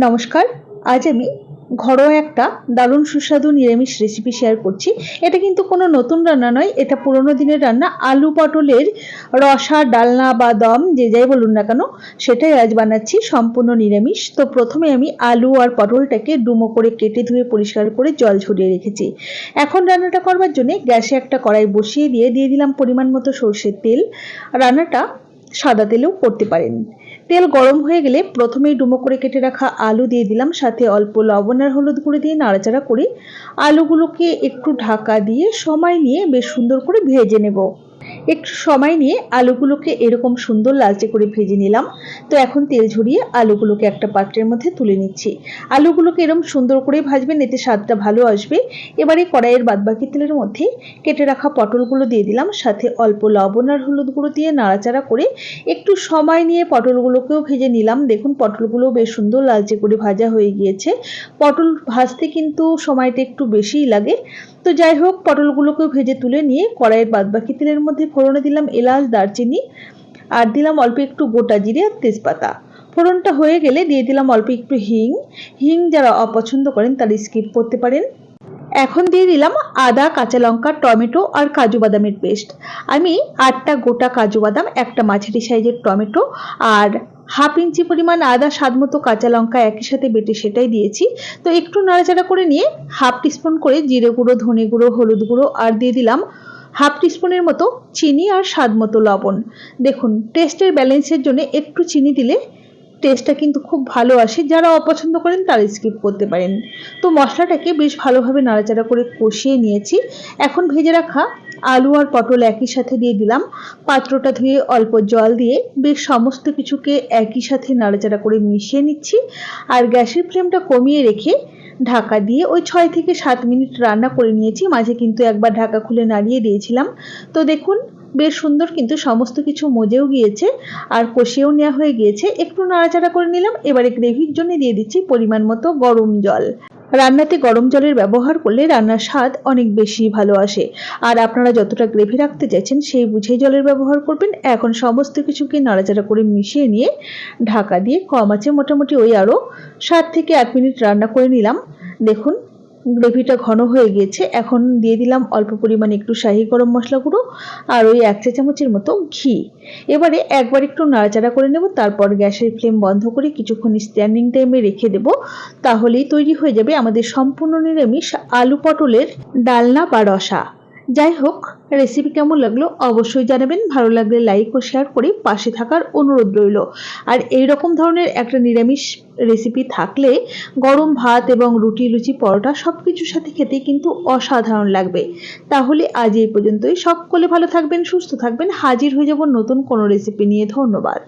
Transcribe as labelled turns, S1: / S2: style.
S1: নমস্কার, আজ আমি ঘরোয়া একটা দারুণ সুস্বাদু নিরামিষ রেসিপি শেয়ার করছি। এটা কিন্তু কোনো নতুন রান্না নয়, এটা পুরোনো দিনের রান্না। আলু পটলের রসা, ডালনা বা দম যে যাই বলুন না কেন, সেটাই আজ বানাচ্ছি সম্পূর্ণ নিরামিষ। তো প্রথমে আমি আলু আর পটলটাকে ডুমো করে কেটে ধুয়ে পরিষ্কার করে জল ঝরিয়ে রেখেছি। এখন রান্নাটা করবার জন্য গ্যাসে একটা কড়াই বসিয়ে দিয়ে দিয়ে দিলাম পরিমাণ মতো সর্ষের তেল। রান্নাটা সাদা তেলেও করতে পারেন। তেল গরম হয়ে গেলে প্রথমেই ডুমো করে কেটে রাখা আলু দিয়ে দিলাম। সাথে অল্প লবণ আর হলুদ গুঁড়ো দিয়ে নাড়াচাড়া করে আলুগুলোকে একটু ঢাকা দিয়ে সময় নিয়ে বেশ সুন্দর করে ভেজে নেব। একটু সময় নিয়ে আলুগুলোকে এরকম সুন্দর লালচে করে ভেজে নিলাম। তো এখন তেল ঝরিয়ে আলুগুলোকে একটা পাত্রের মধ্যে তুলে নিচ্ছি। আলুগুলোকে এরকম সুন্দর করে ভাজবেন, এতে স্বাদটা ভালো আসবে। এবারে কড়াইয়ের বাদবাকি তেলের মধ্যে কেটে রাখা পটলগুলো দিয়ে দিলাম। সাথে অল্প লবণ আর হলুদ গুঁড়ো দিয়ে নাড়াচাড়া করে একটু সময় নিয়ে পটলগুলোকেও ভেজে নিলাম। দেখুন, পটলগুলো বেশ সুন্দর লালচে করে ভাজা হয়ে গিয়েছে। পটল ভাজতে কিন্তু সময়টা একটু বেশিই লাগে। তো যাই হোক, পটলগুলোকেও ভেজে তুলে নিয়ে কড়াইয়ের বাদবাকি তেলের মধ্যে ফোড়নে দিলাম এলাচ, দারচিনি আর দিলাম অল্প একটু গোটা জিরে আর তেজপাতা। ফোড়নটা হয়ে গেলে দিয়ে দিলাম অল্প একটু হিং। হিং যারা অপছন্দ করেন তারা স্কিপ করতে পারেন। এখন দিয়ে দিলাম আদা, কাঁচা লঙ্কা, টমেটো আর কাজু বাদামের পেস্ট। আমি আটটা গোটা কাজু বাদাম, একটা মাঝারি সাইজের টমেটো আর হাফ ইঞ্চি পরিমাণ আদা, স্বাদ মতো কাঁচা লঙ্কা একই সাথে বেটে সেটাই দিয়েছি। তো একটু নাড়াচাড়া করে নিয়ে হাফ টিস্পুন করে জিরে গুঁড়ো, ধনে গুঁড়ো, হলুদ গুঁড়ো আর দিয়ে দিলাম হাফ টিস্পুনের মতো চিনি আর স্বাদ মতো লবণ। দেখুন, টেস্টের ব্যালেন্সের জন্য একটু চিনি দিলে টেস্টটা কিন্তু খুব ভালো আসে। যারা অপছন্দ করেন তারা স্কিপ করতে পারেন। তো মশলাটাকে বেশ ভালোভাবে নাড়াচাড়া করে কষিয়ে নিয়েছি। এখন ভেজে রাখা আলু আর পটল একই সাথে দিয়ে দিলাম। পাত্রটা ধুয়ে অল্প জল দিয়ে বেশ সমস্ত কিছুকে একই সাথে নাড়াচাড়া করে মিশিয়ে নিচ্ছি। আর গ্যাসের ফ্লেমটা কমিয়ে রেখে ঢাকা দিয়ে ওই ছয় থেকে সাত মিনিট রান্না করে নিয়েছি। মাঝে কিন্তু একবার ঢাকা খুলে নাড়িয়ে দিয়েছিলাম। তো দেখুন, বেশ সুন্দর কিন্তু সমস্ত কিছু মজেও গিয়েছে আর কষিয়েও নেওয়া হয়ে গিয়েছে। একটু নাড়াচাড়া করে নিলাম। এবারে গ্রেভির জন্য দিয়ে দিচ্ছি পরিমাণ মতো গরম জল। রান্নাতে গরম জলের ব্যবহার করলে রান্নার স্বাদ অনেক বেশি ভালো আসে। আর আপনারা যতটা গ্রেভি রাখতে চাইছেন, সেই বুঝেই জলের ব্যবহার করবেন। এখন সমস্ত কিছুকে নাড়াচাড়া করে মিশিয়ে নিয়ে ঢাকা দিয়ে কম আছে মোটামুটি ওই আরও সাত থেকে আট মিনিট রান্না করে নিলাম। দেখুন গ্রেভিটা ঘন হয়ে গিয়েছে, এখন দিয়ে দিলাম অল্প পরিমাণে একটু শাহি গরম মশলা গুঁড়ো আর ওই এক চা চামচের মতো ঘি। এবারে একবার একটু নাড়াচাড়া করে নেব, তারপর গ্যাসের ফ্লেম বন্ধ করে কিছুক্ষণ স্ট্যান্ডিং টাইমে রেখে দেব, তাহলেই তৈরি হয়ে যাবে আমাদের সম্পূর্ণ নিরামিষ আলু পটলের ডালনা বা রসা। যাই হোক রেসিপি কেমন লাগল অবশ্যই জানাবেন। ভালো লাগলে লাইক ও শেয়ার করে পাশে থাকার অনুরোধ রইল। আর এই রকম ধরনের একটা নিরামিষ রেসিপি থাকলে গরম ভাত এবং রুটি, লুচি, পরোটা সব কিছুর সাথে খেতে কিন্তু অসাধারণ লাগবে। তাহলে আজ এই পর্যন্তই। সকলে ভালো থাকবেন, সুস্থ থাকবেন। হাজির হয়ে যাব নতুন কোনো রেসিপি নিয়ে। ধন্যবাদ।